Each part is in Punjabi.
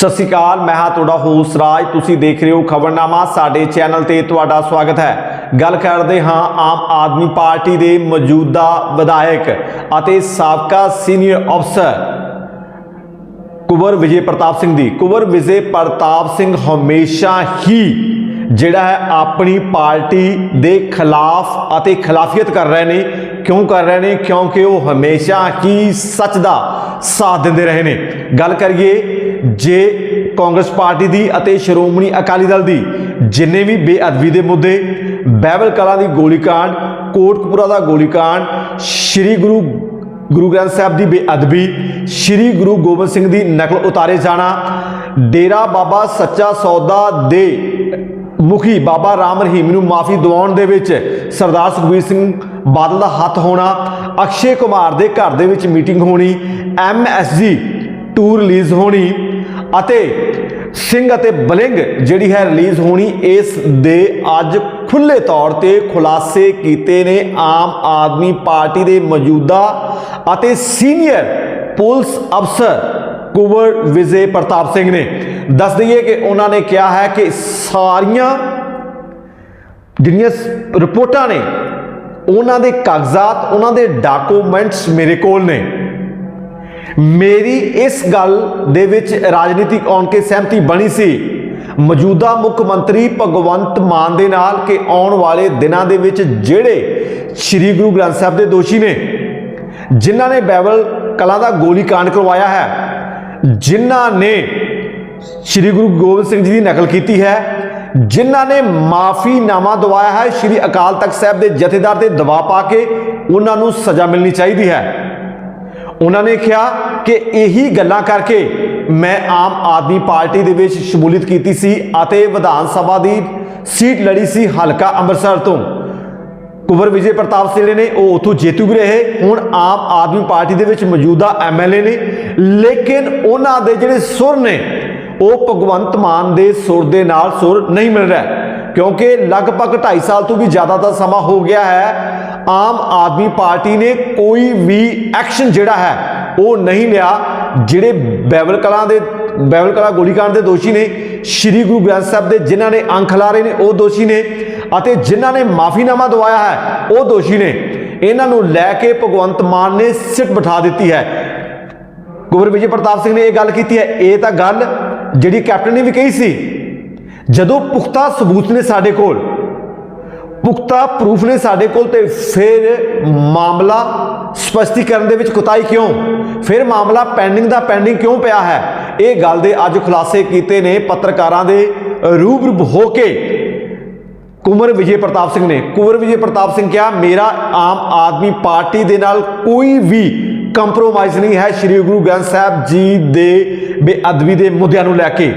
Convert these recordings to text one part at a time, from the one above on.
ਸਤਿ ਸ਼੍ਰੀ ਅਕਾਲ, ਮੈਂ ਹਾਂ ਤੁਹਾਡਾ ਹੋਸ ਰਾਜ। ਤੁਸੀਂ ਦੇਖ ਰਹੇ ਹੋ ਖਬਰਨਾਮਾ, ਸਾਡੇ ਚੈਨਲ ਤੇ ਤੁਹਾਡਾ ਸਵਾਗਤ ਹੈ। ਗੱਲ ਕਰਦੇ ਹਾਂ ਆਮ ਆਦਮੀ ਪਾਰਟੀ ਦੇ ਮੌਜੂਦਾ ਵਿਧਾਇਕ ਅਤੇ ਸਾਬਕਾ ਸੀਨੀਅਰ ਅਫਸਰ ਕੁਵਰ ਵਿਜੇ ਪ੍ਰਤਾਪ ਸਿੰਘ ਦੀ। ਕੁਵਰ ਵਿਜੇ ਪ੍ਰਤਾਪ ਸਿੰਘ ਹਮੇਸ਼ਾ ਹੀ ਜਿਹੜਾ ਹੈ ਆਪਣੀ ਪਾਰਟੀ ਦੇ ਖਿਲਾਫ ਅਤੇ ਖਿਲਾਫੀਅਤ ਕਰ ਰਹੇ ਨੇ। ਕਿਉਂ ਕਰ ਰਹੇ ਨੇ? ਕਿਉਂਕਿ ਉਹ ਹਮੇਸ਼ਾ ਹੀ ਸੱਚ ਦਾ ਸਾਥ ਦਿੰਦੇ ਰਹੇ ਨੇ। ਗੱਲ ਕਰੀਏ ਜੇ ਕਾਂਗਰਸ ਪਾਰਟੀ ਦੀ ਅਤੇ ਸ਼੍ਰੋਮਣੀ ਅਕਾਲੀ ਦਲ ਦੀ ਜਿੰਨੇ ਵੀ ਬੇਅਦਬੀ ਦੇ ਮੁੱਦੇ ਬੈਬਲ ਕਲਾ ਦੀ ਗੋਲੀकांड ਕੋਟਕਪੂਰਾ ਦਾ ਗੋਲੀकांड ਸ਼੍ਰੀ ਗੁਰੂ ਗੁਰੂ ਗ੍ਰੰਥ ਸਾਹਿਬ ਦੀ ਬੇਅਦਬੀ, ਸ਼੍ਰੀ ਗੁਰੂ ਗੋਬਿੰਦ ਸਿੰਘ ਦੀ ਨਕਲ ਉਤਾਰੇ ਜਾਣਾ, ਡੇਰਾ ਬਾਬਾ ਸੱਚਾ ਸੌਦਾ ਦੇ ਮੁਖੀ ਬਾਬਾ ਰਾਮ ਰਹੀਮ ਨੂੰ ਮਾਫੀ ਦਿਵਾਉਣ ਦੇ ਵਿੱਚ ਸਰਦਾਰ ਸੁਖਬੀਰ ਸਿੰਘ ਬਾਦਲ ਦਾ ਹੱਥ ਹੋਣਾ, ਅਕਸ਼ੇ ਕੁਮਾਰ ਦੇ ਘਰ ਦੇ ਵਿੱਚ ਮੀਟਿੰਗ ਹੋਣੀ ਐਮਐਸਜੀ ਟੂਰ ਰਿਲੀਜ਼ ਹੋਣੀ ਅਤੇ ਸਿੰਘ ਅਤੇ ਬਲਿੰਗ ਜਿਹੜੀ ਹੈ ਰਿਲੀਜ਼ ਹੋਣੀ ਇਸ ਦੇ ਅੱਜ ਖੁੱਲੇ ਤੌਰ ਤੇ ਖੁਲਾਸੇ ਕੀਤੇ ਨੇ ਆਮ ਆਦਮੀ ਪਾਰਟੀ ਦੇ ਮੌਜੂਦਾ ਅਤੇ ਸੀਨੀਅਰ ਪੁਲਿਸ ਅਫਸਰ ਕੁਵਰ ਵਿਜੇ ਪ੍ਰਤਾਪ ਸਿੰਘ ਨੇ। ਦੱਸ ਦਈਏ ਕਿ ਉਹਨਾਂ ਨੇ ਕਿਹਾ ਹੈ ਕਿ ਸਾਰੀਆਂ ਜਿਹੜੀਆਂ ਰਿਪੋਰਟਾਂ ਨੇ, ਉਹਨਾਂ ਦੇ ਕਾਗਜ਼ਾਤ, ਉਹਨਾਂ ਦੇ ਡਾਕੂਮੈਂਟਸ ਮੇਰੇ ਕੋਲ ਨੇ। ਮੇਰੀ ਇਸ ਗੱਲ ਦੇ ਵਿੱਚ ਰਾਜਨੀਤਿਕ ਆਉਣ ਕੇ ਸਹਿਮਤੀ ਬਣੀ ਸੀ। ਮੌਜੂਦਾ ਮੁੱਖ ਮੰਤਰੀ ਭਗਵੰਤ ਮਾਨ ਦੇ ਨਾਲ ਕਿ ਆਉਣ ਵਾਲੇ ਦਿਨਾਂ ਦੇ ਵਿੱਚ ਜਿਹੜੇ ਸ੍ਰੀ ਗੁਰੂ ਗ੍ਰੰਥ ਸਾਹਿਬ ਦੇ ਦੋਸ਼ੀ ਨੇ, ਜਿਨ੍ਹਾਂ ਨੇ ਬਾਈਬਲ ਕਲਾ ਦਾ ਗੋਲੀकांड ਕਰਵਾਇਆ ਹੈ, ਜਿਨ੍ਹਾਂ ਨੇ ਸ੍ਰੀ ਗੁਰੂ ਗੋਬਿੰਦ ਸਿੰਘ ਜੀ ਦੀ ਨਕਲ ਕੀਤੀ ਹੈ, ਜਿਨ੍ਹਾਂ ਨੇ ਮਾਫੀਨਾਮਾ ਦਵਾਇਆ ਹੈ, ਸ੍ਰੀ ਅਕਾਲ ਤਖਤ ਸਾਹਿਬ ਦੇ ਜਥੇਦਾਰ ਤੇ ਦਬਾਅ ਪਾ ਕੇ ਉਹਨਾਂ ਨੂੰ ਸਜ਼ਾ ਮਿਲਣੀ ਚਾਹੀਦੀ ਹੈ। ਉਹਨਾਂ ਨੇ ਕਿਹਾ ਕਿ ਇਹੀ ਗੱਲਾਂ ਕਰਕੇ ਮੈਂ ਆਮ ਆਦਮੀ ਪਾਰਟੀ ਦੇ ਵਿੱਚ ਸ਼ਮੂਲੀਅਤ ਕੀਤੀ ਸੀ ਅਤੇ ਵਿਧਾਨ ਸਭਾ ਦੀ ਸੀਟ ਲੜੀ ਸੀ ਹਲਕਾ ਅੰਮ੍ਰਿਤਸਰ ਤੋਂ। ਕੁਵਰ ਵਿਜੇ ਪ੍ਰਤਾਪ ਸਿੰਘ ਨੇ, ਉਹ ਉਥੋਂ ਜੇਤੂ ਵੀ ਰਹੇ, ਹੁਣ ਆਮ ਆਦਮੀ ਪਾਰਟੀ ਦੇ ਵਿੱਚ ਮੌਜੂਦਾ ਐਮਐਲਏ ਨੇ। ਲੇਕਿਨ ਉਹਨਾਂ ਦੇ ਜਿਹੜੇ ਸੁਰ ਨੇ, ਉਹ ਭਗਵੰਤ ਮਾਨ ਦੇ ਸੁਰ ਦੇ ਨਾਲ ਸੁਰ ਨਹੀਂ ਮਿਲ ਰਿਹਾ, ਕਿਉਂਕਿ ਲਗਭਗ 2.5 ਸਾਲ ਤੋਂ ਵੀ ਜ਼ਿਆਦਾ ਦਾ ਸਮਾਂ ਹੋ ਗਿਆ ਹੈ ਆਮ ਆਦਮੀ ਪਾਰਟੀ ਨੇ ਕੋਈ ਵੀ ਐਕਸ਼ਨ ਜਿਹੜਾ ਹੈ, ਉਹ ਨਹੀਂ ਲਿਆ। ਜਿਹੜੇ ਬਾਈਬਲ ਕਲਾਂ ਦੇ ਬੈਵਲ ਕਲਾ ਗੋਲੀकांड ਦੇ ਦੋਸ਼ੀ ਨੇ, ਸ੍ਰੀ ਗੁਰੂ ਗ੍ਰੰਥ ਸਾਹਿਬ ਦੇ ਜਿਨ੍ਹਾਂ ਨੇ ਅੰਖ ਲਾਰੇ ਨੇ, ਉਹ ਦੋਸ਼ੀ ਨੇ ਅਤੇ ਜਿਨ੍ਹਾਂ ਨੇ ਮਾਫੀਨਾਮਾ ਦਵਾਇਆ ਹੈ, ਉਹ ਦੋਸ਼ੀ ਨੇ। ਇਹਨਾਂ ਨੂੰ ਲੈ ਕੇ ਭਗਵੰਤ ਮਾਨ ਨੇ ਸਿੱਟ ਬਿਠਾ ਦਿੱਤੀ ਹੈ। ਕੁਵਰ ਵਿਜੇ ਪ੍ਰਤਾਪ ਸਿੰਘ ਨੇ ਇਹ ਗੱਲ ਕੀਤੀ ਹੈ। ਇਹ ਤਾਂ ਗੱਲ ਜਿਹੜੀ ਕੈਪਟਨ ਨੇ ਵੀ ਕਹੀ ਸੀ, ਜਦੋਂ ਪੁਖਤਾ ਸਬੂਤ ਨੇ ਸਾਡੇ ਕੋਲ ਪੁਖਤਾ ਪ੍ਰੂਫ ਨੇ ਸਾਡੇ ਕੋਲ ਤੇ ਫਿਰ ਮਾਮਲਾ ਸਪਸ਼ਟੀਕਰਨ ਦੇ ਵਿੱਚ ਕੁਤਾਈ ਕਿਉਂ? ਫਿਰ ਮਾਮਲਾ ਪੈਂਡਿੰਗ ਦਾ ਪੈਂਡਿੰਗ ਕਿਉਂ ਪਿਆ ਹੈ? ਇਹ ਗੱਲ ਦੇ ਅੱਜ ਖੁਲਾਸੇ ਕੀਤੇ ਨੇ ਪੱਤਰਕਾਰਾਂ ਦੇ ਰੂਬਰੂ ਹੋ ਕੇ। ਕੁਮਰ ਵਿਜੇ ਪ੍ਰਤਾਪ ਸਿੰਘ ਨੇ। ਕੁਮਰ ਵਿਜੇ ਪ੍ਰਤਾਪ ਸਿੰਘ ਕਿਹਾ, ਮੇਰਾ ਆਮ ਆਦਮੀ ਪਾਰਟੀ ਦੇ ਨਾਲ ਕੋਈ ਵੀ ਕੰਪਰੋਮਾਈਜ਼ ਨਹੀਂ ਹੈ। ਸ੍ਰੀ ਗੁਰੂ ਗ੍ਰੰਥ ਸਾਹਿਬ ਜੀ ਦੇ ਬੇਅਦਬੀ ਦੇ ਮੁੱਦਿਆਂ ਨੂੰ ਲੈ ਕੇ।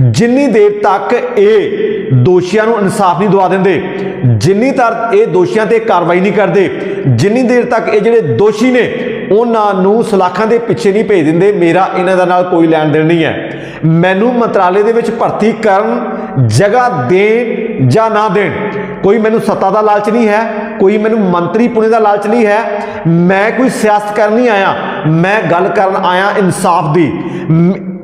ਜਿੰਨੀ ਦੇਰ ਤੱਕ ਇਹ ਦੋਸ਼ੀਆਂ ਨੂੰ ਇਨਸਾਫ ਨਹੀਂ ਦਵਾ ਦਿੰਦੇ, ਜਿੰਨੀ ਤਰ ਇਹ ਦੋਸ਼ੀਆਂ ਤੇ ਕਾਰਵਾਈ ਨਹੀਂ ਕਰਦੇ, ਜਿੰਨੀ ਦੇਰ ਤੱਕ ਇਹ ਜਿਹੜੇ ਦੋਸ਼ੀ ਨੇ, ਉਹਨਾਂ ਨੂੰ ਸਲਾਖਾਂ ਦੇ ਪਿੱਛੇ ਨਹੀਂ ਭੇਜ ਦਿੰਦੇ, ਮੇਰਾ ਇਹਨਾਂ ਦਾ ਨਾਲ ਕੋਈ ਲੈਣ ਦੇਣ ਨਹੀਂ ਹੈ। ਮੈਨੂੰ ਮੰਤਰਾਲੇ ਦੇ ਵਿੱਚ ਭਰਤੀ ਕਰਨ, ਜਗ੍ਹਾ ਦੇਣ ਜਾਂ ਨਾ ਦੇਣ, ਕੋਈ ਮੈਨੂੰ ਸੱਤਾ ਦਾ ਲਾਲਚ ਨਹੀਂ ਹੈ, ਕੋਈ ਮੈਨੂੰ ਮੰਤਰੀ ਪੁਣੇ ਦਾ ਲਾਲਚ ਨਹੀਂ ਹੈ, ਮੈਂ ਕੋਈ ਸਿਆਸਤ ਕਰਨ ਨਹੀਂ ਆਇਆ, ਮੈਂ ਗੱਲ ਕਰਨ ਆਇਆ ਇਨਸਾਫ ਦੀ।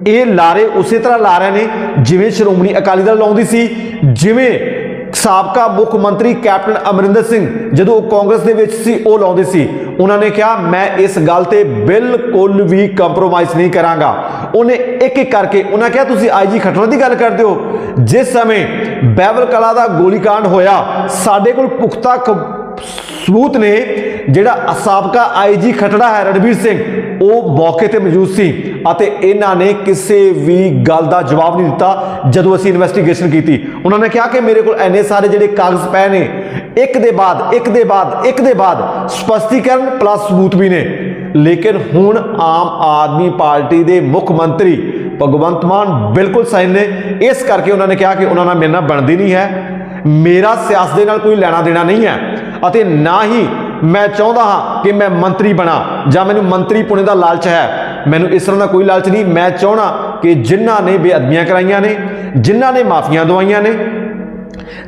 ਇਹ ਲਾਰੇ ਉਸੇ ਤਰ੍ਹਾਂ ਲਾ ਰਹੇ ਨੇ ਜਿਵੇਂ ਸ਼੍ਰੋਮਣੀ ਅਕਾਲੀ ਦਲ ਲਾਉਂਦੀ ਸੀ, ਜਿਵੇਂ ਸਾਬਕਾ ਮੁੱਖ ਮੰਤਰੀ ਕੈਪਟਨ ਅਮਰਿੰਦਰ ਸਿੰਘ ਜਦੋਂ ਉਹ ਕਾਂਗਰਸ ਦੇ ਵਿੱਚ ਸੀ, ਉਹ ਲਾਉਂਦੇ ਸੀ। ਉਹਨਾਂ ਨੇ ਕਿਹਾ, ਮੈਂ ਇਸ ਗੱਲ ਤੇ ਬਿਲਕੁਲ ਵੀ ਕੰਪਰੋਮਾਈਜ਼ ਨਹੀਂ ਕਰਾਂਗਾ। ਉਹਨੇ ਇੱਕ ਇੱਕ ਕਰਕੇ ਉਹਨਾਂ ਕਿਹਾ, ਤੁਸੀਂ ਆਈਜੀ ਖਟੜਾ ਦੀ ਗੱਲ ਕਰਦੇ ਹੋ। ਜਿਸ ਸਮੇਂ ਬਾਈਬਲ ਕਲਾ ਦਾ ਗੋਲੀकांड ਹੋਇਆ, ਸਾਡੇ ਕੋਲ ਪੁਖਤਾ ਕ- ਸਬੂਤ ਨੇ ਜਿਹੜਾ ਸਾਬਕਾ ਆਈਜੀ ਖਟੜਾ ਹੈ ਰਣਵੀਰ ਸਿੰਘ। ਉਹ ਮੌਕੇ ਤੇ ਮੌਜੂਦ ਸੀ ਅਤੇ ਇਹਨਾਂ ਨੇ ਕਿਸੇ ਵੀ ਗੱਲ ਦਾ ਜਵਾਬ ਨਹੀਂ ਦਿੱਤਾ ਜਦੋਂ ਅਸੀਂ ਇਨਵੈਸਟੀਗੇਸ਼ਨ ਕੀਤੀ। ਉਹਨਾਂ ਨੇ ਕਿਹਾ ਕਿ ਮੇਰੇ ਕੋਲ ਐਨੇ ਸਾਰੇ ਜਿਹੜੇ ਕਾਗਜ਼ ਪਏ ਨੇ, ਇੱਕ ਦੇ ਬਾਅਦ, ਇੱਕ ਦੇ ਬਾਅਦ, ਇੱਕ ਦੇ ਬਾਅਦ ਸਪਸ਼ਟੀਕਰਨ ਪਲੱਸ ਸਬੂਤ ਵੀ ਨੇ। ਲੇਕਿਨ ਹੁਣ ਆਮ ਆਦਮੀ ਪਾਰਟੀ ਦੇ ਮੁੱਖ ਮੰਤਰੀ ਭਗਵੰਤ ਮਾਨ ਬਿਲਕੁਲ ਸਹੀ ਨੇ। ਇਸ ਕਰਕੇ ਉਹਨਾਂ ਨੇ ਕਿਹਾ ਕਿ ਉਹਨਾਂ ਨਾਲ ਮੇਰੇ ਨਾਲ ਬਣਦੀ ਨਹੀਂ ਹੈ। ਮੇਰਾ ਸਿਆਸਤ ਦੇ ਨਾਲ ਕੋਈ ਲੈਣਾ ਦੇਣਾ ਨਹੀਂ ਹੈ ਅਤੇ ਨਾ ਹੀ ਮੈਂ ਚਾਹੁੰਦਾ ਹਾਂ ਕਿ ਮੈਂ ਮੰਤਰੀ ਬਣਾ। ਜਾਂ ਮੈਨੂੰ ਮੰਤਰੀ ਪੁਣੇ ਦਾ ਲਾਲਚ ਹੈ। ਮੈਨੂੰ ਇਸ ਤਰ੍ਹਾਂ ਦਾ ਕੋਈ ਲਾਲਚ ਨਹੀਂ। ਮੈਂ ਚਾਹਣਾ ਕਿ ਜਿਨ੍ਹਾਂ ਨੇ ਬੇਅਦਬੀਆਂ ਕਰਾਈਆਂ ਨੇ, ਜਿਨ੍ਹਾਂ ਨੇ ਮਾਫੀਆਂ ਦਵਾਈਆਂ ਨੇ,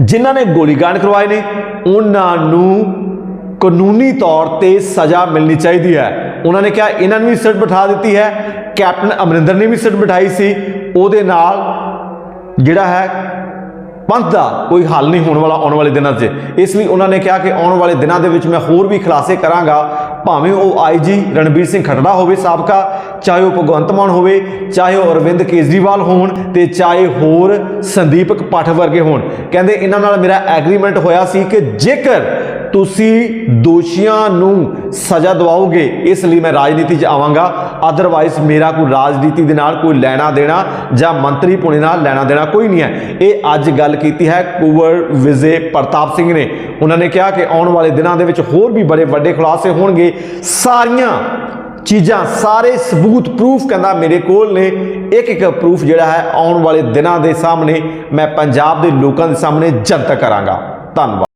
ਜਿਨ੍ਹਾਂ ਨੇ ਗੋਲੀਕਾਂਡ ਕਰਵਾਏ ਨੇ, ਉਹਨਾਂ ਨੂੰ ਕਾਨੂੰਨੀ ਤੌਰ ਤੇ ਸਜ਼ਾ ਮਿਲਣੀ ਚਾਹੀਦੀ ਹੈ। ਉਹਨਾਂ ਨੇ ਕਿਹਾ ਇਹਨਾਂ ਨੂੰ ਵੀ ਸਿੱਟ ਬਿਠਾ ਦਿੱਤੀ ਹੈ। ਕੈਪਟਨ ਅਮਰਿੰਦਰ ਨੇ ਵੀ ਸਿੱਟ ਬਿਠਾਈ ਸੀ। ਉਹਦੇ ਨਾਲ ਜਿਹੜਾ ਹੈ ਪੰਥ ਦਾ ਕੋਈ ਹੱਲ ਨਹੀਂ ਹੋਣ ਵਾਲਾ ਆਉਣ ਵਾਲੇ ਦਿਨਾਂ 'ਚ। ਇਸ ਲਈ ਉਹਨਾਂ ਨੇ ਕਿਹਾ ਕਿ ਆਉਣ ਵਾਲੇ ਦਿਨਾਂ ਦੇ ਵਿੱਚ ਮੈਂ ਹੋਰ ਵੀ ਖੁਲਾਸੇ ਕਰਾਂਗਾ। ਭਾਵੇਂ ਉਹ ਆਈਜੀ ਰਣਬੀਰ ਸਿੰਘ ਖੱਟੜਾ ਹੋਵੇ ਸਾਬਕਾ, ਚਾਹੇ ਉਹ ਭਗਵੰਤ ਮਾਨ ਹੋਵੇ, ਚਾਹੇ ਉਹ ਅਰਵਿੰਦ ਕੇਜਰੀਵਾਲ ਹੋਣ ਤੇ ਚਾਹੇ ਹੋਰ ਸੰਦੀਪਕ ਪਾਠਕ ਵਰਗੇ ਹੋਣ। ਕਹਿੰਦੇ, ਇਹਨਾਂ ਨਾਲ ਮੇਰਾ ਐਗਰੀਮੈਂਟ ਹੋਇਆ ਸੀ ਕਿ ਜੇਕਰ ਤੁਸੀਂ ਦੋਸ਼ੀਆਂ ਨੂੰ ਸਜ਼ਾ ਦਿਵਾਓਗੇ, ਇਸ ਲਈ ਮੈਂ ਰਾਜਨੀਤੀ 'ਚ ਆਵਾਂਗਾ। ਅਦਰਵਾਈਜ਼ ਮੇਰਾ ਕੋਈ ਰਾਜਨੀਤੀ ਦੇ ਨਾਲ ਕੋਈ ਲੈਣਾ ਦੇਣਾ ਜਾਂ ਮੰਤਰੀ ਪੁਣੇ ਨਾਲ ਲੈਣਾ ਦੇਣਾ ਕੋਈ ਨਹੀਂ ਹੈ। ਇਹ ਅੱਜ ਗੱਲ ਕੀਤੀ ਹੈ ਕੁਵਰ ਵਿਜੇ ਪ੍ਰਤਾਪ ਸਿੰਘ ਨੇ। ਉਹਨਾਂ ਨੇ ਕਿਹਾ ਕਿ ਆਉਣ ਵਾਲੇ ਦਿਨਾਂ ਦੇ ਵਿੱਚ ਹੋਰ ਵੀ ਬੜੇ ਵੱਡੇ ਖੁਲਾਸੇ ਹੋਣਗੇ। ਸਾਰੀਆਂ ਚੀਜ਼ਾਂ, ਸਾਰੇ ਸਬੂਤ ਪ੍ਰੂਫ ਕਹਿੰਦਾ ਮੇਰੇ ਕੋਲ ਨੇ। ਇੱਕ ਇੱਕ ਪ੍ਰੂਫ ਜਿਹੜਾ ਹੈ ਆਉਣ ਵਾਲੇ ਦਿਨਾਂ ਦੇ ਸਾਹਮਣੇ ਮੈਂ ਪੰਜਾਬ ਦੇ ਲੋਕਾਂ ਦੇ ਸਾਹਮਣੇ ਜਨਤਕ ਕਰਾਂਗਾ। ਧੰਨਵਾਦ।